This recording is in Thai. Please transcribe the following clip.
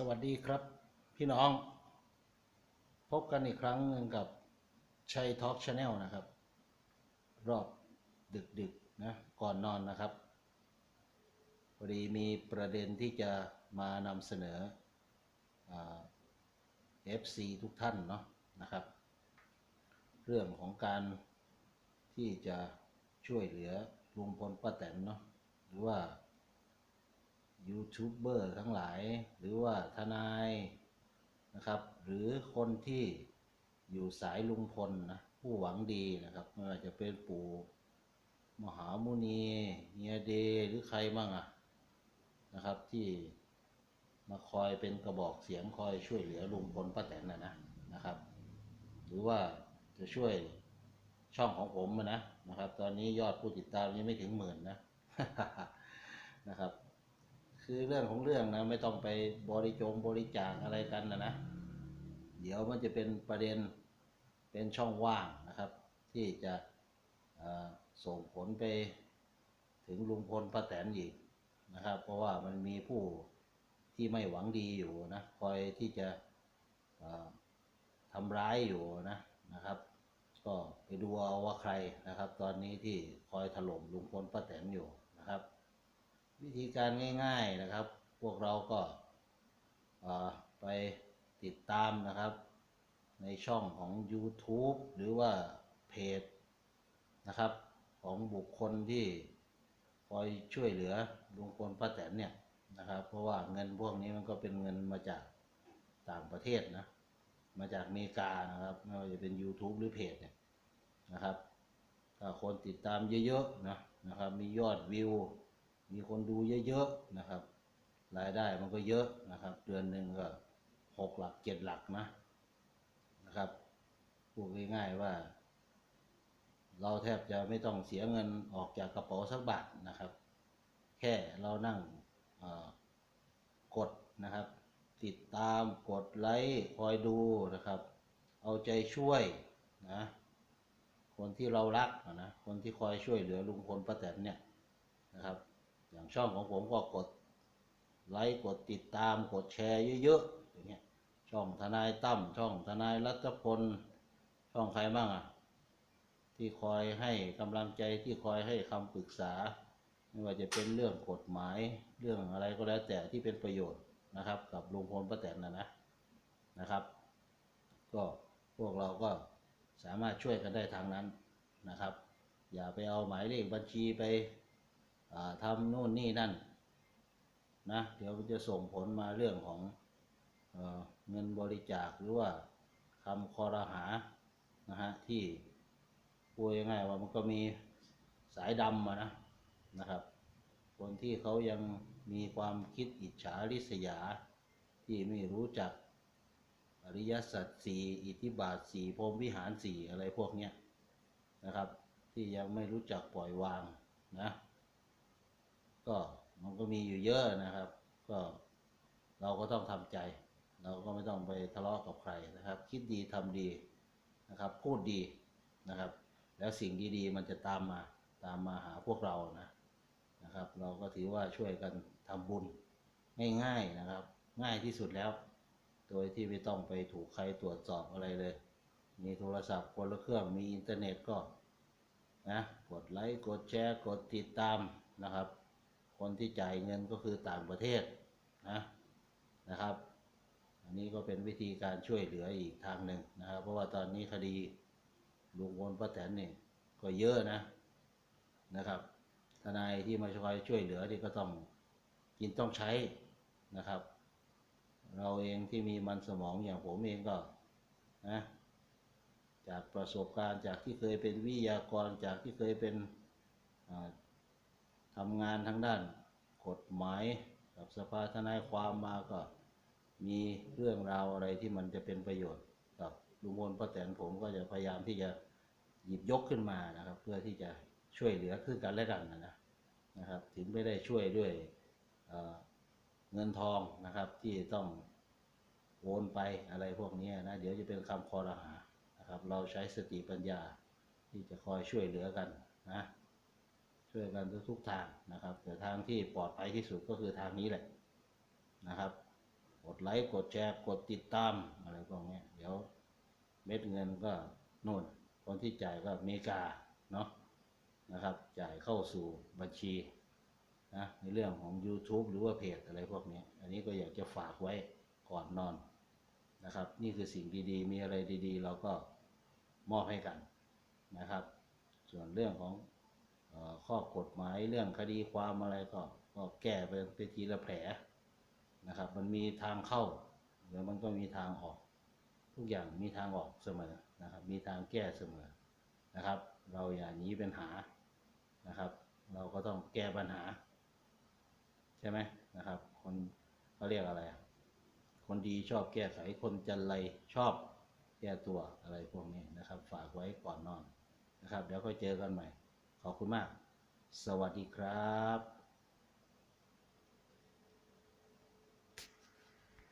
สวัสดีครับพี่น้อง พบกันอีกครั้งหนึ่งกับชัยทอล์กชาแนลนะครับ รอบดึกๆนะก่อนนอนนะครับพอดีมีประเด็นที่จะมานำเสนอเอ่า FC ทุกท่านเนาะนะครับ เรื่องของการที่จะช่วยเหลือลุงพลป้าแตนเนาะหรือว่า ยูทูบเบอร์ทั้งหลาย หรือว่าทนายนะครับ หรือคนที่อยู่สายลุงพลนะผู้หวังดีนะครับไม่ว่าจะเป็นปู่มหามุนีเฮียเดหรือใครบ้างอะนะครับที่มาคอยเป็นกระบอกเสียงคอยช่วยเหลือลุงพลป้าแตนนะนะนะครับ หรือว่าจะช่วยช่องของผมนะนะครับ ตอนนี้ยอดผู้ติดตามยังไม่ถึงหมื่นนะนะครับ คือเรื่องของเรื่องนะไม่ต้องไปบริจงบริจาคอะไรกันนะนะ เดี๋ยวมันจะเป็นประเด็นเป็นช่องว่างนะครับ ที่จะส่งผลไปถึงลุงพลป้าแตนอีกนะครับ เพราะว่ามันมีผู้ที่ไม่หวังดีอยู่นะคอยที่จะทำร้ายอยู่นะนะครับ ก็ไปดูเอาว่าใครนะครับ ตอนนี้ที่คอยถล่มลุงพลป้าแตนอยู่นะครับ วิธีการง่าย ๆนะครับ พวกเราก็ไปติดตามนะครับ ในช่องของ YouTube หรือว่าเพจนะครับ ของบุคคลที่คอยช่วยเหลือลุงพลป้าแตนเนี่ยนะครับ เพราะว่าเงินพวกนี้มันก็เป็นเงินมาจากต่างประเทศนะ มาจากอเมริกานะครับไม่ว่าจะเป็น YouTube หรือเพจเนี่ยนะครับถ้าคนติดตามเยอะๆนะนะครับ มียอดวิว มีคนดูเยอะๆนะครับ รายได้มันก็เยอะนะครับ เดือนหนึ่งก็หกหลักเจ็ดหลักนะนะครับพูดง่ายๆว่า เราแทบจะไม่ต้องเสียเงินออกจากกระเป๋าสักบาทนะครับ แค่เรานั่งกดนะครับ ติดตามกดไลค์คอยดูนะครับ เอาใจช่วยนะคนที่เรารักนะคนที่คอยช่วยเหลือลุงพลป้าแตนเนี่ยนะครับ อย่างช่องของผมก็กดไลค์กดติดตามกดแชร์เยอะๆอย่างเงี้ยช่องทนายตั้มช่องทนายรัตพลช่องใครบ้างอะที่คอยให้กำลังใจที่คอยให้คำปรึกษา ไม่ว่าจะเป็นเรื่องกฎหมายเรื่องอะไรก็แล้วแต่ที่เป็นประโยชน์นะครับ กับลุงพลป้าแตนนะนะนะครับ ก็พวกเราก็สามารถช่วยกันได้ทางนั้นนะครับ อย่าไปเอาหมายเลขบัญชีไป ทำโน่นนี่นั่นนะเดี๋ยวมันจะส่งผลมาเรื่องของเอเงินบริจาคหรือว่าคำคอรหานะฮะที่พูดง่ายๆว่ามันก็มีสายดำมานะนะครับ คนที่เขายังมีความคิดอิจฉาริษยา ที่ไม่รู้จักอริยสัจสี่อิทธิบาทสี่พรมวิหารสี่อะไรพวกเนี้ยนะครับ ที่ยังไม่รู้จักปล่อยวางนะ ก็มันก็มีอยู่เยอะนะครับ ก็เราก็ต้องทำใจ เราก็ไม่ต้องไปทะเลาะกับใครนะครับ คิดดีทำดีนะครับ พูดดีนะครับ แล้วสิ่งดีๆ มันจะตามมาตามมาหาพวกเรานะนะครับ เราก็ถือว่าช่วยกันทำบุญง่ายๆนะครับ ง่ายที่สุดแล้ว โดยที่ไม่ต้องไปถูกใครตรวจสอบอะไรเลย มีโทรศัพท์คนละเครื่องมีอินเทอร์เน็ตก็นะกดไลค์กดแชร์กดติดตามนะครับ คนที่จ่ายเงินก็คือต่างประเทศนะนะครับ อันนี้ก็เป็นวิธีการช่วยเหลืออีกทางหนึ่งนะครับ เพราะว่าตอนนี้คดีลุงพลป้าแตนนี่ก็เยอะนะนะครับ ทนายที่มาคอยช่วยเหลือนี่ก็ต้องกินต้องใช้นะครับ เราเองที่มีมันสมองอย่างผมเองก็นะจากประสบการณ์จากที่เคยเป็นวิทยากรจากที่เคยเป็นอ่า ทำงานทางด้านกฎหมายกับสภาทนายความมาก็มีเรื่องราวอะไรที่มันจะเป็นประโยชน์กับลุงพลป้าแตนผมก็จะพยายามที่จะหยิบยกขึ้นมานะครับ เพื่อที่จะช่วยเหลือคือกันและกันนะนะครับ ถึงไม่ได้ช่วยด้วยเเงินทองนะครับที่ต้องโอนไปอะไรพวกนี้นะเดี๋ยวจะเป็นคำคอรหานะครับ เราใช้สติปัญญาที่จะคอยช่วยเหลือกันนะ ช่วยกันทุกๆทางนะครับ แต่ทางที่ปลอดภัยที่สุดก็คือทางนี้แหละนะครับ กดไลค์กดแชร์กดติดตามอะไรพวกนี้เดี๋ยวเม็ดเงินก็โน่นคนที่จ่ายก็เมกาเนาะนะครับ จ่ายเข้าสู่บัญชีนะในเรื่องของ YouTube หรือว่าเพจอะไรพวกนี้ อันนี้ก็อยากจะฝากไว้ก่อนนอนนะครับ นี่คือสิ่งดีๆ มีอะไรดีๆ เราก็มอบให้กันนะครับ ส่วนเรื่องของ ข้อกฎหมายเรื่องคดีความอะไรก็ก็แก้ไปไปทีละแผลนะครับ มันมีทางเข้าเดี๋ยวมันก็มีทางออก ทุกอย่างมีทางออกเสมอนะครับ มีทางแก้เสมอนะครับ เราอย่าหนีเป็นหานะครับ เราก็ต้องแก้ปัญหา ใช่ไหมนะครับ คนเขาเรียกอะไร คนดีชอบแก้ไขคนจันไรชอบแก้ตัวอะไรพวกนี้นะครับ ฝากไว้ก่อนนอนนะครับ เดี๋ยวก็เจอกันใหม่ ขอบคุณมาก สวัสดีครับ